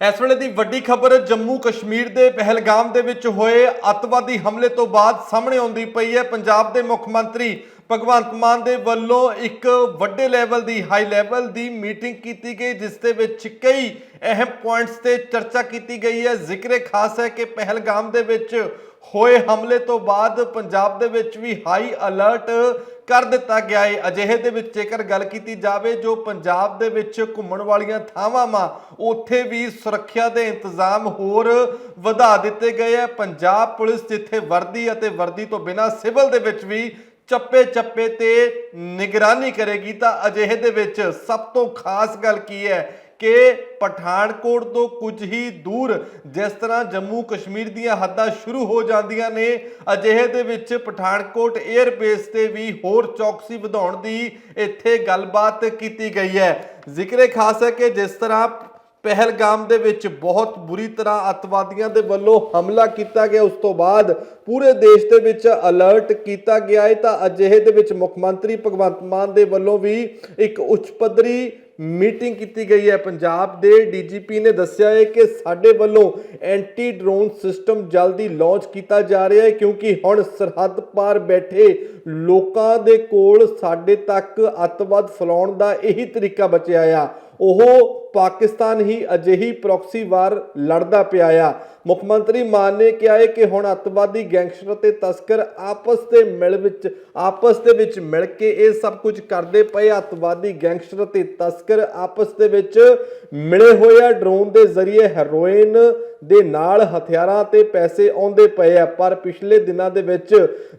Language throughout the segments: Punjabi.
ਇਸ ਵੇਲੇ ਦੀ ਵੱਡੀ ਖਬਰ, ਜੰਮੂ ਕਸ਼ਮੀਰ ਦੇ ਪਹਿਲਗਾਮ ਦੇ ਵਿੱਚ ਹੋਏ ਅੱਤਵਾਦੀ ਹਮਲੇ ਤੋਂ ਬਾਅਦ ਸਾਹਮਣੇ ਆਉਂਦੀ ਪਈ ਹੈ। ਪੰਜਾਬ ਦੇ ਮੁੱਖ ਮੰਤਰੀ ਭਗਵੰਤ ਮਾਨ ਦੇ ਵੱਲੋਂ ਇੱਕ ਵੱਡੇ ਲੈਵਲ ਦੀ, ਹਾਈ ਲੈਵਲ ਦੀ ਮੀਟਿੰਗ ਕੀਤੀ ਗਈ, ਜਿਸ ਦੇ ਵਿੱਚ ਕਈ ਅਹਿਮ ਪੁਆਇੰਟਸ ਤੇ ਚਰਚਾ ਕੀਤੀ ਗਈ ਹੈ। ਜ਼ਿਕਰੇ ਖਾਸ ਹੈ ਕਿ ਪਹਿਲਗਾਮ ਦੇ ਵਿੱਚ ਹੋਏ ਹਮਲੇ ਤੋਂ ਬਾਅਦ ਪੰਜਾਬ ਦੇ ਵਿੱਚ ਵੀ ਹਾਈ ਅਲਰਟ ਕਰ ਦਿੱਤਾ ਗਿਆ ਹੈ ਅਜਿਹੇ ਦੇ ਵਿੱਚ ਜੇਕਰ ਗੱਲ ਕੀਤੀ ਜਾਵੇ, ਜੋ ਪੰਜਾਬ ਦੇ ਵਿੱਚ ਘੁੰਮਣ ਵਾਲੀਆਂ ਥਾਵਾਂ ਮਾ ਉੱਥੇ ਵੀ ਸੁਰੱਖਿਆ ਦੇ ਇੰਤਜ਼ਾਮ ਹੋਰ ਵਧਾ ਦਿੱਤੇ ਗਏ ਹੈ ਪੰਜਾਬ ਪੁਲਿਸ ਜਿੱਥੇ ਵਰਦੀ ਅਤੇ ਵਰਦੀ ਤੋਂ ਬਿਨਾਂ ਸਿਵਲ ਦੇ ਵਿੱਚ ਵੀ ਚੱਪੇ ਚੱਪੇ ਤੇ ਨਿਗਰਾਨੀ ਕਰੇਗੀ, ਤਾਂ ਅਜਿਹੇ ਦੇ ਵਿੱਚ ਸਭ ਤੋਂ ਖਾਸ ਗੱਲ ਕੀ ਹੈ? ਕਿ ਪਠਾਨਕੋਟ ਤੋਂ ਕੁਝ ਹੀ ਦੂਰ ਜਿਸ ਤਰ੍ਹਾਂ ਜੰਮੂ ਕਸ਼ਮੀਰ ਦੀਆਂ ਹੱਦਾਂ ਸ਼ੁਰੂ ਹੋ ਜਾਂਦੀਆਂ ਨੇ, ਅਜਿਹੇ ਦੇ ਵਿੱਚ ਪਠਾਨਕੋਟ 에ਅਰਬੇਸ ਤੇ ਵੀ ਹੋਰ ਚੌਕਸੀ ਵਧਾਉਣ ਦੀ ਇੱਥੇ ਗੱਲਬਾਤ ਕੀਤੀ ਗਈ ਹੈ। ਜ਼ਿਕਰੇ ਖਾਸ ਹੈ ਕਿ ਜਿਸ ਤਰ੍ਹਾਂ ਪਹਿਲਗਾਮ ਦੇ ਵਿੱਚ ਬਹੁਤ ਬੁਰੀ ਤਰ੍ਹਾਂ ਅੱਤਵਾਦੀਆਂ ਦੇ ਵੱਲੋਂ ਹਮਲਾ ਕੀਤਾ ਗਿਆ, ਉਸ ਤੋਂ ਬਾਅਦ ਪੂਰੇ ਦੇਸ਼ ਦੇ ਵਿੱਚ ਅਲਰਟ ਕੀਤਾ ਗਿਆ ਹੈ, ਤਾਂ ਅਜਿਹੇ ਦੇ ਵਿੱਚ ਮੁੱਖ ਮੰਤਰੀ ਭਗਵੰਤ ਮਾਨ ਦੇ ਵੱਲੋਂ ਵੀ ਇੱਕ ਉੱਚ ਪੱਧਰੀ ਮੀਟਿੰਗ ਕੀਤੀ ਗਈ ਹੈ। ਪੰਜਾਬ ਦੇ ਡੀਜੀਪੀ ਨੇ ਦੱਸਿਆ ਹੈ ਕਿ ਸਾਡੇ ਵੱਲੋਂ ਐਂਟੀ ਡਰੋਨ ਸਿਸਟਮ ਜਲਦੀ ਲਾਂਚ ਕੀਤਾ ਜਾ ਰਿਹਾ ਹੈ ਕਿਉਂਕਿ ਹੁਣ ਸਰਹੱਦ ਪਾਰ ਬੈਠੇ ਲੋਕਾਂ ਦੇ ਕੋਲ ਸਾਡੇ ਤੱਕ ਅੱਤਵਾਦ ਫੈਲਾਉਣ ਦਾ ਇਹੀ ਤਰੀਕਾ ਬਚਿਆ ਆ। ਉਹ ਪਾਕਿਸਤਾਨ ਹੀ ਅਜਿਹੀ ਪ੍ਰੋਕਸੀ ਵਾਰ ਲੜਦਾ ਪਿਆ ਆ। ਮੁੱਖ ਮੰਤਰੀ ਮਾਨ ਨੇ ਕਿਹਾ ਹੈ ਕਿ ਹੁਣ ਅੱਤਵਾਦੀ ਗੈਂਗਸਟਰ ਤੇ ਤਸਕਰ ਆਪਸ ਦੇ ਮਿਲ ਵਿੱਚ, ਆਪਸ ਦੇ ਵਿੱਚ ਮਿਲ ਕੇ ਇਹ ਸਭ ਕੁਝ ਕਰਦੇ ਪਏ ਅੱਤਵਾਦੀ ਗੈਂਗਸਟਰ ਤੇ ਤਸਕਰ ਆਪਸ ਦੇ ਵਿੱਚ ਮਿਲੇ ਹੋਏ ਆ। ਡਰੋਨ ਦੇ ਜ਼ਰੀਏ ਹੈਰੋਇਨ ਦੇ ਨਾਲ ਹਥਿਆਰਾਂ ਤੇ ਪੈਸੇ ਆਉਂਦੇ ਪਏ ਆ। ਪਰ ਪਿਛਲੇ ਦਿਨਾਂ ਦੇ ਵਿੱਚ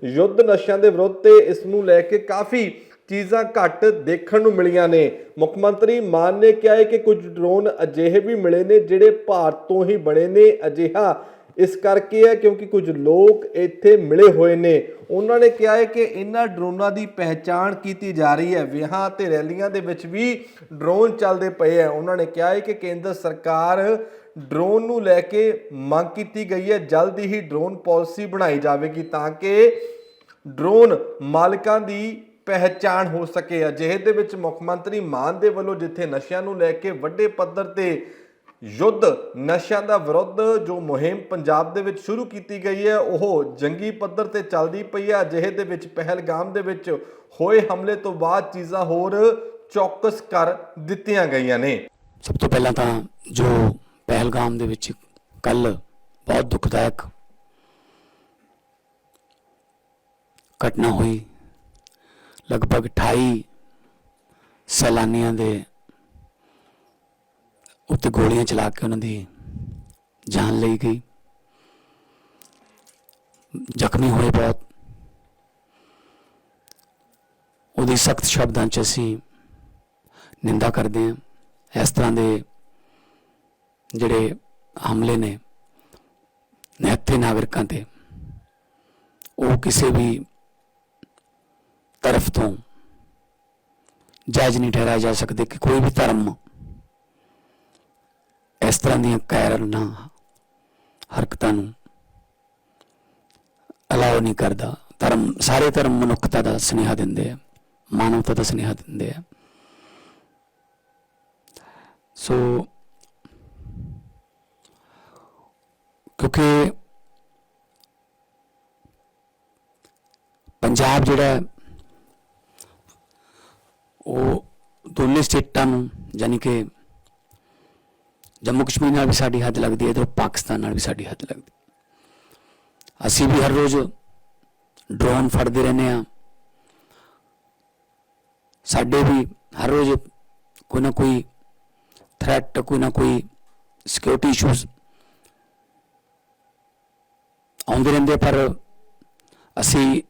ਯੁੱਧ ਨਸ਼ਿਆਂ ਦੇ ਵਿਰੁੱਧ ਤੇ ਇਸ ਨੂੰ ਲੈ ਕੇ ਕਾਫੀ ਚੀਜ਼ਾਂ ਘੱਟ ਦੇਖਣ ਨੂੰ ਮਿਲੀਆਂ ਨੇ। ਮੁੱਖ ਮੰਤਰੀ ਮਾਨ ਨੇ ਕਿਹਾ ਹੈ ਕਿ ਕੁਝ ਡਰੋਨ ਅਜਿਹੇ ਵੀ ਮਿਲੇ ਨੇ ਜਿਹੜੇ ਭਾਰਤ ਤੋਂ ਹੀ ਬਣੇ ਨੇ। ਅਜਿਹਾ ਇਸ ਕਰਕੇ ਹੈ ਕਿਉਂਕਿ ਕੁਝ ਲੋਕ ਇੱਥੇ ਮਿਲੇ ਹੋਏ ਨੇ। ਉਹਨਾਂ ਨੇ ਕਿਹਾ ਹੈ ਕਿ ਇਹਨਾਂ ਡਰੋਨਾਂ ਦੀ ਪਹਿਚਾਣ ਕੀਤੀ ਜਾ ਰਹੀ ਹੈ। ਵਿਆਹਾਂ ਤੇ ਰੈਲੀਆਂ ਦੇ ਵਿੱਚ ਵੀ ਡਰੋਨ ਚੱਲਦੇ ਪਏ ਆ ਉਹਨਾਂ ਨੇ ਕਿਹਾ ਹੈ ਕਿ ਕੇਂਦਰ ਸਰਕਾਰ ਡਰੋਨ ਨੂੰ ਲੈ ਕੇ ਮੰਗ ਕੀਤੀ ਗਈ ਹੈ। ਜਲਦੀ ਹੀ ਡਰੋਨ ਪਾਲਿਸੀ ਬਣਾਈ ਜਾਵੇਗੀ ਤਾਂ ਕਿ ਡਰੋਨ ਮਾਲਕਾਂ ਦੀ ਪਹਿਚਾਣ ਹੋ ਸਕੇ। ਅਜਿਹੇ ਦੇ ਵਿੱਚ ਮੁੱਖ ਮੰਤਰੀ ਮਾਨ ਦੇ ਵੱਲੋਂ ਜਿੱਥੇ ਨਸ਼ਿਆਂ ਨੂੰ ਲੈ ਕੇ ਵੱਡੇ ਪੱਧਰ ਤੇ ਯੁੱਧ, ਨਸ਼ਿਆਂ ਦਾ ਵਿਰੁੱਧ ਜੋ ਮੁਹਿੰਮ ਪੰਜਾਬ ਦੇ ਵਿੱਚ ਸ਼ੁਰੂ ਕੀਤੀ ਗਈ ਹੈ, ਉਹ ਜੰਗੀ ਪੱਧਰ ਤੇ ਚੱਲਦੀ ਪਈ ਹੈ। ਅਜਿਹੇ ਦੇ ਵਿੱਚ ਪਹਿਲਗਾਮ ਦੇ ਵਿੱਚ ਹੋਏ ਹਮਲੇ ਤੋਂ ਬਾਅਦ ਚੀਜ਼ਾਂ ਹੋਰ ਚੌਕਸ ਕਰ ਦਿੱਤੀਆਂ ਗਈਆਂ ਨੇ। ਸਭ ਤੋਂ ਪਹਿਲਾਂ ਤਾਂ ਜੋ ਪਹਿਲਗਾਮ ਦੇ ਵਿੱਚ ਕੱਲ ਬਹੁਤ ਦੁਖਦਾਇਕ ਘਟਨਾ ਹੋਈ ਲਗਭਗ 28 ਸੈਲਾਨੀਆਂ ਦੇ ਉੱਤੇ ਗੋਲੀਆਂ ਚਲਾ ਕੇ ਉਹਨਾਂ ਦੀ ਜਾਨ ਲਈ ਗਈ। ਜ਼ਖਮੀ ਹੋਏ ਬਹੁਤ ਉਹਦੀ ਸਖਤ ਸ਼ਬਦਾਂ 'ਚ ਅਸੀਂ ਨਿੰਦਾ ਕਰਦੇ ਹਾਂ। ਇਸ ਤਰ੍ਹਾਂ ਦੇ ਜਿਹੜੇ ਹਮਲੇ ਨੇ, ਨਿਹੱਥੇ ਨਾਗਰਿਕਾਂ ਤੇ, ਉਹ ਕਿਸੇ ਵੀ ਤਰਫ ਤੋਂ। ਜਾਇਜ਼ ਨਹੀਂ ਠਹਿਰਾਇਆ ਜਾ ਸਕਦੇ ਕਿ ਕੋਈ ਵੀ ਧਰਮ ਇਸ ਤਰ੍ਹਾਂ ਦੀਆਂ ਕਾਇਰਨਾ ਹਰਕਤਾਂ ਨੂੰ ਅਲਾਉ ਨਹੀਂ ਕਰਦਾ। ਧਰਮ, ਸਾਰੇ ਧਰਮ ਮਨੁੱਖਤਾ ਦਾ ਸੁਨੇਹਾ ਦਿੰਦੇ ਆ, ਮਾਨਵਤਾ ਦਾ ਸੁਨੇਹਾ ਦਿੰਦੇ ਆ। ਸੋ ਕਿਉਂਕਿ ਪੰਜਾਬ ਜਿਹੜਾ ਉਹ ਦੋਨੇ ਸਟੇਟਾਂ ਨੂੰ, ਯਾਨੀ ਕਿ ਜੰਮੂ ਕਸ਼ਮੀਰ ਨਾਲ ਵੀ ਸਾਡੀ ਹੱਦ ਲੱਗਦੀ ਹੈ ਤੇ ਪਾਕਿਸਤਾਨ ਨਾਲ ਵੀ ਸਾਡੀ ਹੱਦ ਲੱਗਦੀ ਅਸੀਂ ਵੀ ਹਰ ਰੋਜ਼ ਡਰੋਨ ਫੜਦੇ ਰਹਿੰਦੇ ਆ ਸਾਡੇ ਵੀ ਹਰ ਰੋਜ਼ ਕੋਈ ਨਾ ਕੋਈ ਥ੍ਰੈਟ ਕੋਈ ਨਾ ਕੋਈ ਸਿਕਿਉਰਿਟੀ ਇਸ਼ੂਜ਼ ਆਉਂਦੇ ਰਹਿੰਦੇ ਪਰ ਅਸੀਂ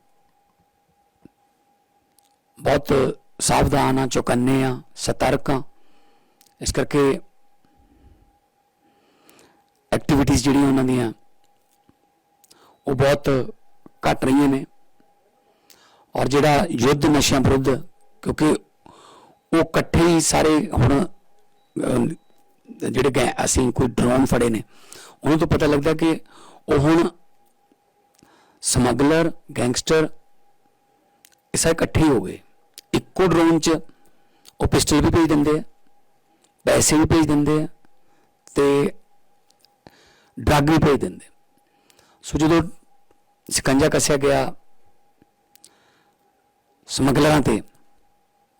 ਬਹੁਤ ਸਾਵਧਾਨ ਆ ਚੁਕੰਨੇ ਆ, ਸਤਰਕ ਆ। ਇਸ ਕਰਕੇ ਐਕਟੀਵਿਟੀਜ਼ ਜਿਹੜੀਆਂ ਉਹਨਾਂ ਦੀਆਂ, ਉਹ ਬਹੁਤ ਘਟ ਰਹੀਆਂ ਨੇ। ਔਰ ਜਿਹੜਾ ਯੁੱਧ ਨਸ਼ਿਆਂ ਵਿਰੁੱਧ, ਕਿਉਂਕਿ ਉਹ ਇਕੱਠੇ ਹੀ ਸਾਰੇ ਹੁਣ ਜਿਹੜੇ ਗਏ ਅਸੀਂ ਕੋਈ ਡਰੋਨ ਫੜੇ ਨੇ, ਉਹਨਾਂ ਤੋਂ ਪਤਾ ਲੱਗਦਾ ਕਿ ਉਹ ਹੁਣ ਸਮਗਲਰ, ਗੈਂਗਸਟਰ, ਇਹ ਸਾਰੇ ਇਕੱਠੇ ਹੀ ਹੋ ਗਏ। ਇੱਕੋ ਡਰੋਨ 'ਚ ਉਹ ਪਿਸਟਲ ਵੀ ਭੇਜ ਦਿੰਦੇ ਆ, ਪੈਸੇ ਵੀ ਭੇਜ ਦਿੰਦੇ ਆ ਤੇ ਡਰੱਗ ਵੀ ਭੇਜ ਦਿੰਦੇ ਸੋ ਜਦੋਂ ਸਿਕੰਜਾ ਕੱਸਿਆ ਗਿਆ ਸਮਗਲਰਾਂ ਤੇ,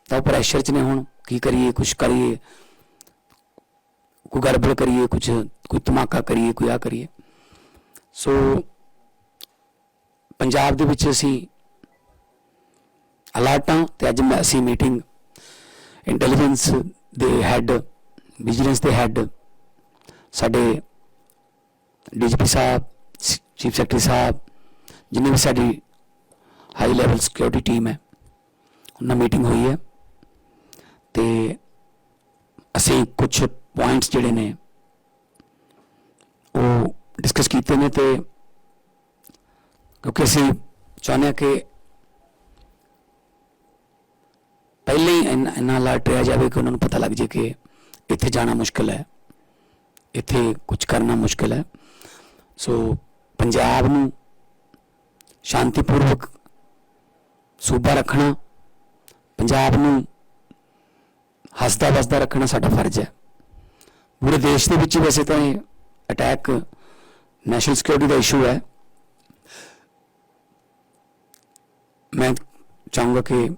ਤਾਂ ਉਹ ਪ੍ਰੈਸ਼ਰ 'ਚ ਨੇ ਹੁਣ, ਕੀ ਕਰੀਏ, ਕੁਛ ਕਰੀਏ, ਕੋਈ ਗੜਬੜ ਕਰੀਏ, ਕੁਛ, ਕੋਈ ਧਮਾਕਾ ਕਰੀਏ, ਕੋਈ ਆ ਕਰੀਏ। ਸੋ ਪੰਜਾਬ ਦੇ ਵਿੱਚ ਅਸੀਂ ਅਲਰਟਾਂ ਤੇ ਅੱਜ ਮੈਂ ਅਸੀਂ ਮੀਟਿੰਗ ਇੰਟੈਲੀਜੈਂਸ ਦੇ ਹੈੱਡ, ਵਿਜੀਲੈਂਸ ਦੇ ਹੈੱਡ, ਸਾਡੇ ਡੀਜੀਪੀ ਸਾਹਿਬ, ਚੀਫ ਸੈਕਟਰੀ ਸਾਹਿਬ, ਜਿੰਨੇ ਵੀ ਸਾਡੀ ਹਾਈ ਲੈਵਲ ਸਿਕਿਉਰਿਟੀ ਟੀਮ ਹੈ, ਉਹਨਾਂ ਮੀਟਿੰਗ ਹੋਈ ਹੈ। ਤੇ ਅਸੀਂ ਕੁਝ ਪੁਆਇੰਟਸ ਜਿਹੜੇ ਨੇ, ਉਹ ਡਿਸਕਸ ਕੀਤੇ ਨੇ ਤੇ ਕਿਉਂਕਿ ਅਸੀਂ ਚਾਹੁੰਦੇ ਹਾਂ ਕਿ ਪਹਿਲਾਂ ਹੀ ਇੰਨਾ ਇੰਨਾ ਅਲਰਟ ਰਿਹਾ ਜਾਵੇ ਕਿ ਉਹਨਾਂ ਨੂੰ ਪਤਾ ਲੱਗ ਜੇ ਕਿ ਇੱਥੇ ਜਾਣਾ ਮੁਸ਼ਕਲ ਹੈ। ਇੱਥੇ ਕੁਝ ਕਰਨਾ ਮੁਸ਼ਕਲ ਹੈ। ਸੋ ਪੰਜਾਬ ਨੂੰ ਸ਼ਾਂਤੀਪੂਰਵਕ ਸੂਬਾ ਰੱਖਣਾ, ਪੰਜਾਬ ਨੂੰ ਹੱਸਦਾ ਵਸਦਾ ਰੱਖਣਾ ਸਾਡਾ ਫਰਜ਼ ਹੈ। ਪੂਰੇ ਦੇਸ਼ ਦੇ ਵਿੱਚ ਵੈਸੇ ਤਾਂ ਇਹ ਅਟੈਕ ਨੈਸ਼ਨਲ ਸਿਕਿਉਰਿਟੀ ਦਾ ਇਸ਼ੂ ਹੈ। ਮੈਂ ਚਾਹੂੰਗਾ ਕਿ